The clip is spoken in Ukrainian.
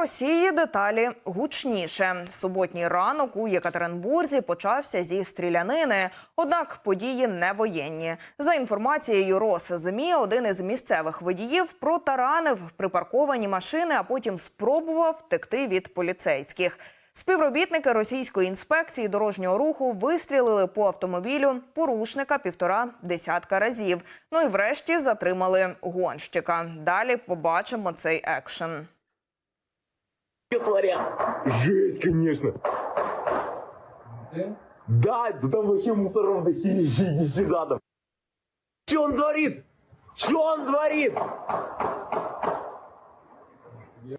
Росії деталі гучніше. Суботній ранок у Єкатеринбурзі почався зі стрілянини. Однак події не воєнні. За інформацією Росземі, один із місцевих водіїв протаранив припарковані машини, а потім спробував втекти від поліцейських. Співробітники російської інспекції дорожнього руху вистрілили по автомобілю порушника півтора десятка разів. Ну і врешті затримали гонщика. Далі побачимо цей екшен. творят. Есть, конечно. Да? Да, да там вообще мусоров дохили, иди сюда. Да. Че он творит? Че он творит? Я...